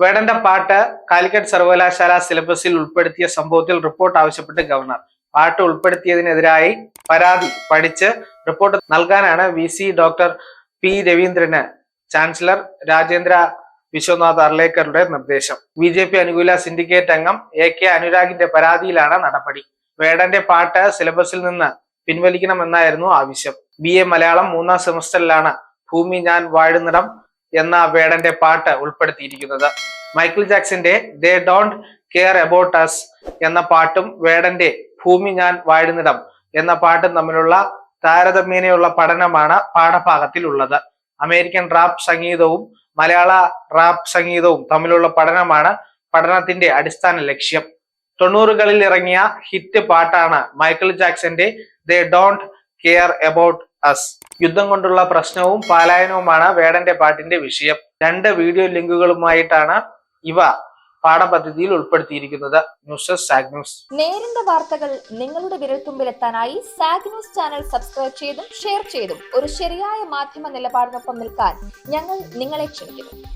വേടന്റെ പാട്ട് കാലിക്കറ്റ് സർവകലാശാല സിലബസിൽ ഉൾപ്പെടുത്തിയ സംഭവത്തിൽ റിപ്പോർട്ട് ആവശ്യപ്പെട്ട് ഗവർണർ. പാട്ട് ഉൾപ്പെടുത്തിയതിനെതിരായി പരാതി പഠിച്ച് റിപ്പോർട്ട് നൽകാനാണ് വി സി ഡോക്ടർ പി രവീന്ദ്രന് ചാൻസലർ രാജേന്ദ്ര വിശ്വനാഥ് അർലേക്കറുടെ നിർദ്ദേശം. ബി ജെ പി അനുകൂല സിൻഡിക്കേറ്റ് അംഗം എ കെ അനുരാഗിന്റെ പരാതിയിലാണ് നടപടി. വേടന്റെ പാട്ട് സിലബസിൽ നിന്ന് പിൻവലിക്കണമെന്നായിരുന്നു ആവശ്യം. ബി എ മലയാളം മൂന്നാം സെമസ്റ്ററിലാണ് ഭൂമി ഞാൻ വാഴുന്നിടം എന്ന വേടന്റെ പാട്ട് ഉൾപ്പെടുത്തിയിരിക്കുന്നത്. Michael ജാക്സന്റെ they don't care about us എന്ന പാട്ടും വേടന്റെ ഭൂമി ഞാൻ വാഴുന്നിടം എന്ന പാട്ടും തമ്മിലുള്ള താരതമ്യേനയുള്ള പഠനമാണ് പാഠഭാഗത്തിലുള്ളത്. അമേരിക്കൻ റാപ്പ് സംഗീതവും മലയാള റാപ്പ് സംഗീതവും തമ്മിലുള്ള പഠനമാണ് പഠനത്തിന്റെ അടിസ്ഥാന ലക്ഷ്യം. തൊണ്ണൂറുകളിൽ ഇറങ്ങിയ ഹിറ്റ് പാട്ടാണ് Michael ജാക്സന്റെ they don't care about us യുദ്ധം കൊണ്ടുള്ള പ്രശ്നവും പാലായനവുമാണ് വേടന്റെ പാട്ടിന്റെ വിഷയം. രണ്ട് വീഡിയോ ലിങ്കുകളുമായിട്ടാണ് ഇവ പാഠപദ്ധതിയിൽ ഉൾപ്പെടുത്തിയിരിക്കുന്നത്. News desk Saag news. നേരിന്റെ വാർത്തകൾ നിങ്ങളുടെ വിരൽത്തുമ്പിലെത്താനായി സാഗ് ന്യൂസ് ചാനൽ സബ്സ്ക്രൈബ് ചെയ്തും ഷെയർ ചെയ്തും ഒരു ശരിയായ മാധ്യമ നിലപാടിനൊപ്പം നിൽക്കാൻ ഞങ്ങൾ നിങ്ങളെ ക്ഷണിക്കുന്നു.